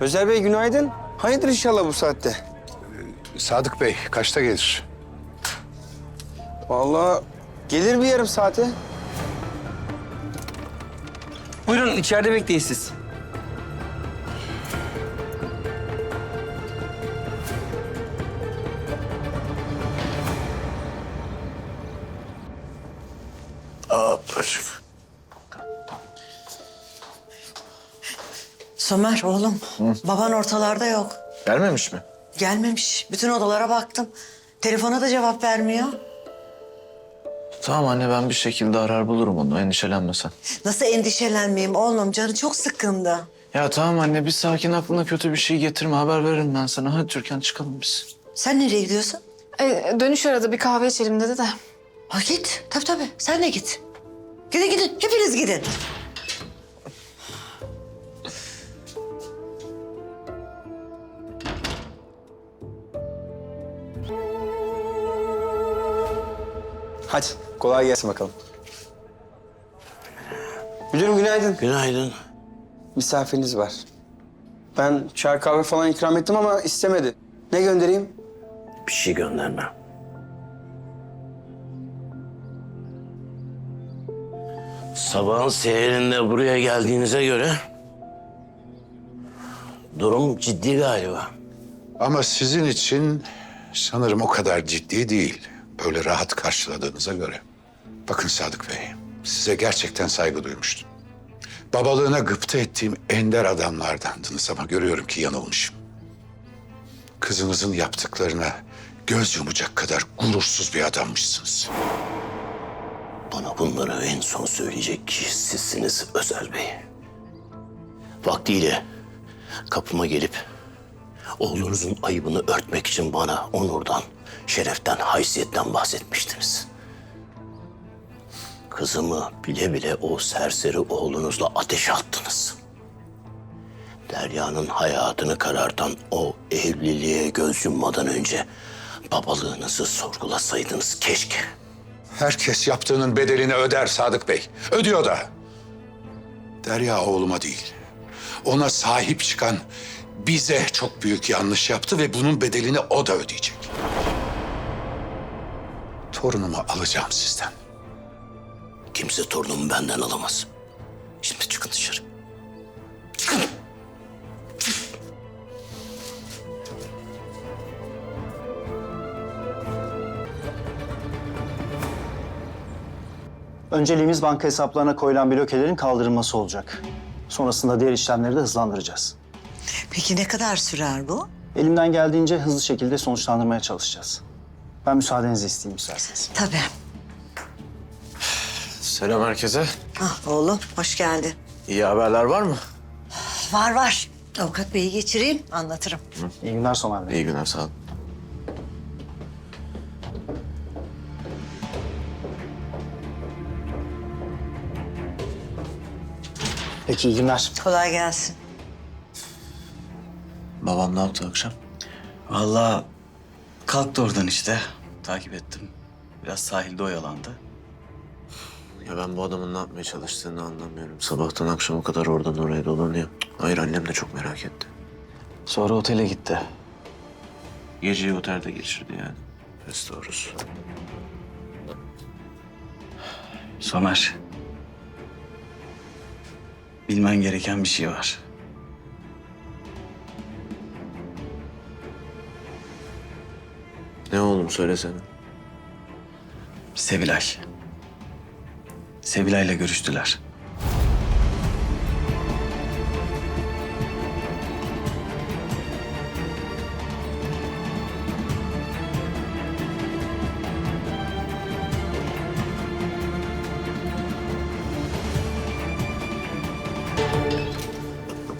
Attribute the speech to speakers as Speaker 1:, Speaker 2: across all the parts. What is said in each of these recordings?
Speaker 1: Özer Bey günaydın. Hayırdır inşallah bu saatte?
Speaker 2: Sadık Bey kaçta gelir?
Speaker 1: Vallahi gelir bir yarım saate. Buyurun içeride bekleyin siz.
Speaker 2: Ablacığım.
Speaker 3: Somer oğlum, baban ortalarda yok.
Speaker 4: Gelmemiş mi?
Speaker 3: Gelmemiş. Bütün odalara baktım. Telefona da cevap vermiyor.
Speaker 4: Tamam anne ben bir şekilde arar bulurum onu endişelenme sen.
Speaker 3: Nasıl endişelenmeyeyim oğlum? Canı çok sıkkındı.
Speaker 4: Ya tamam anne bir sakin aklına kötü bir şey getirme haber veririm ben sana. Hadi Türkan çıkalım biz.
Speaker 3: Sen nereye gidiyorsun?
Speaker 5: Ee, dönüş arada bir kahve içelim dedi de.
Speaker 3: Ha git. Tabii tabii. Sen de git. Gidin gidin. Hepiniz gidin.
Speaker 1: Hadi kolay gelsin bakalım. Müdürüm günaydın.
Speaker 6: Günaydın.
Speaker 1: Misafiriniz var. Ben çay kahve falan ikram ettim ama istemedi. Ne göndereyim?
Speaker 6: Bir şey gönderme. Sabahın seherinde buraya geldiğinize göre... ...durum ciddi galiba.
Speaker 2: Ama sizin için sanırım o kadar ciddi değil. Böyle rahat karşıladığınıza göre. Bakın Sadık Bey, size gerçekten saygı duymuştum. Babalığına gıpta ettiğim ender adamlardandınız ama görüyorum ki yanılmışım. Kızınızın yaptıklarına göz yumacak kadar gurursuz bir adammışsınız.
Speaker 6: Bana bunları en son söyleyecek kişi sizsiniz Özel Bey. Vaktiyle kapıma gelip oğlunuzun ayıbını örtmek için bana onurdan, şereften, haysiyetten bahsetmiştiniz. Kızımı bile bile o serseri oğlunuzla ateşe attınız. Derya'nın hayatını karartan o evliliğe göz yummadan önce babalığınızı sorgulasaydınız keşke.
Speaker 2: Herkes yaptığının bedelini öder Sadık Bey. Ödüyor da. Derya oğluma değil. Ona sahip çıkan bize çok büyük yanlış yaptı ve bunun bedelini o da ödeyecek. Torunumu alacağım sizden.
Speaker 6: Kimse torunumu benden alamaz. Şimdi çıkın dışarı.
Speaker 7: Önceliğimiz banka hesaplarına koyulan blokelerin kaldırılması olacak. Sonrasında diğer işlemleri de hızlandıracağız.
Speaker 3: Peki ne kadar sürer bu?
Speaker 7: Elimden geldiğince hızlı şekilde sonuçlandırmaya çalışacağız. Ben müsaadenizi isteyeyim isterseniz.
Speaker 3: Tabii.
Speaker 4: Selam herkese.
Speaker 3: Ah oğlum, hoş geldin.
Speaker 4: İyi haberler var mı?
Speaker 3: Var var. Avukat beyi geçireyim, anlatırım.
Speaker 7: İyi günler Somer Bey.
Speaker 4: İyi günler sağ olun.
Speaker 7: Peki iyi günler.
Speaker 3: Kolay gelsin.
Speaker 4: Babam ne yaptı akşam?
Speaker 8: Vallahi kalktı oradan işte. Takip ettim. Biraz sahilde oyalandı.
Speaker 4: Ya ben bu adamın ne yapmaya çalıştığını anlamıyorum. Sabahtan akşama kadar oradan oraya dolanıyor. Hayır annem de çok merak etti.
Speaker 8: Sonra otele gitti.
Speaker 4: Geceyi otelde geçirdi yani. Biz doğrusu.
Speaker 8: Somer. Bilmen gereken bir şey var.
Speaker 4: Oğlum söylesene.
Speaker 8: Sevilay. Sevilay'la görüştüler.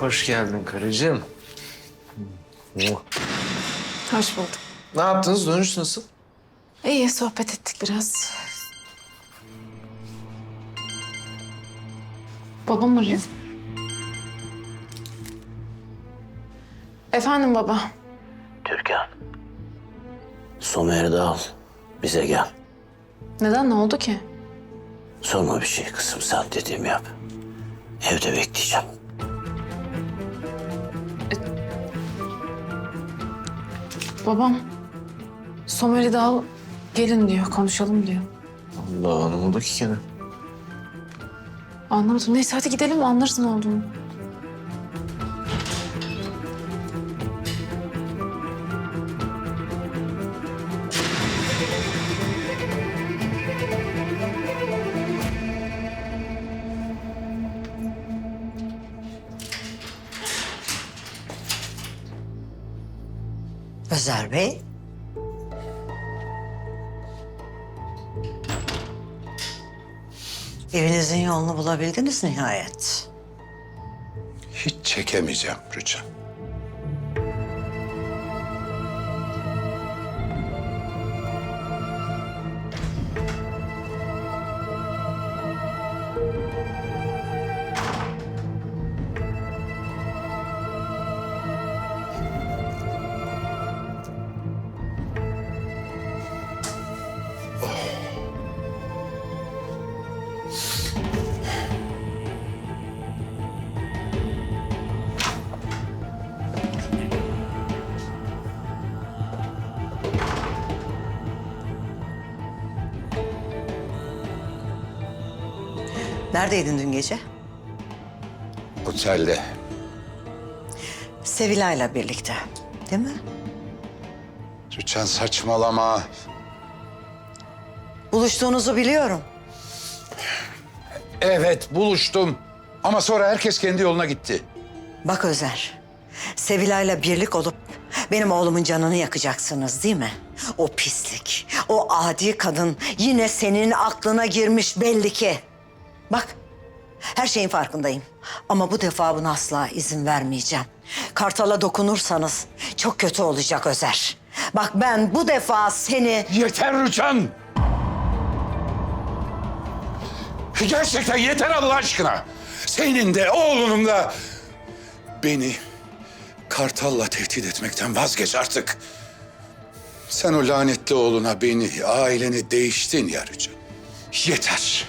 Speaker 4: Hoş geldin karıcığım.
Speaker 5: Hoş bulduk.
Speaker 4: Ne yaptınız? Dönüş nasıl?
Speaker 5: İyi sohbet ettik biraz. Babam arıyor. Efendim baba.
Speaker 6: Türkan. Somer'i de al. Bize gel.
Speaker 5: Neden ne oldu ki?
Speaker 6: Sorma bir şey kızım sen dediğimi yap. Evde bekleyeceğim.
Speaker 5: Babam Somer'i de al gelin diyor konuşalım diyor.
Speaker 4: Allah anlamadı ki gene.
Speaker 5: Anlamadım. Neyse hadi gidelim anlarız ne olduğunu.
Speaker 3: Özer Bey. Evinizin yolunu bulabildiniz nihayet.
Speaker 2: Hiç çekemeyeceğim Rüçhan.
Speaker 3: Neredeydin dün gece?
Speaker 2: Otelde
Speaker 3: Sevilay'la birlikte. Değil mi?
Speaker 2: Rüçhan saçmalama.
Speaker 3: Buluştuğunuzu biliyorum.
Speaker 2: Evet buluştum. Ama sonra herkes kendi yoluna gitti.
Speaker 3: Bak Özer, Sevilay'la birlik olup benim oğlumun canını yakacaksınız değil mi? O pislik, o adi kadın yine senin aklına girmiş belli ki. Bak, her şeyin farkındayım. Ama bu defa buna asla izin vermeyeceğim. Kartal'a dokunursanız çok kötü olacak Özer. Bak ben bu defa seni...
Speaker 2: Yeter Rüçhan! Gerçekten yeter Allah aşkına. Senin de oğlunun da beni Kartal'la tehdit etmekten vazgeç artık. Sen o lanetli oğluna beni, aileni değiştin ya Rüçhan. Yeter.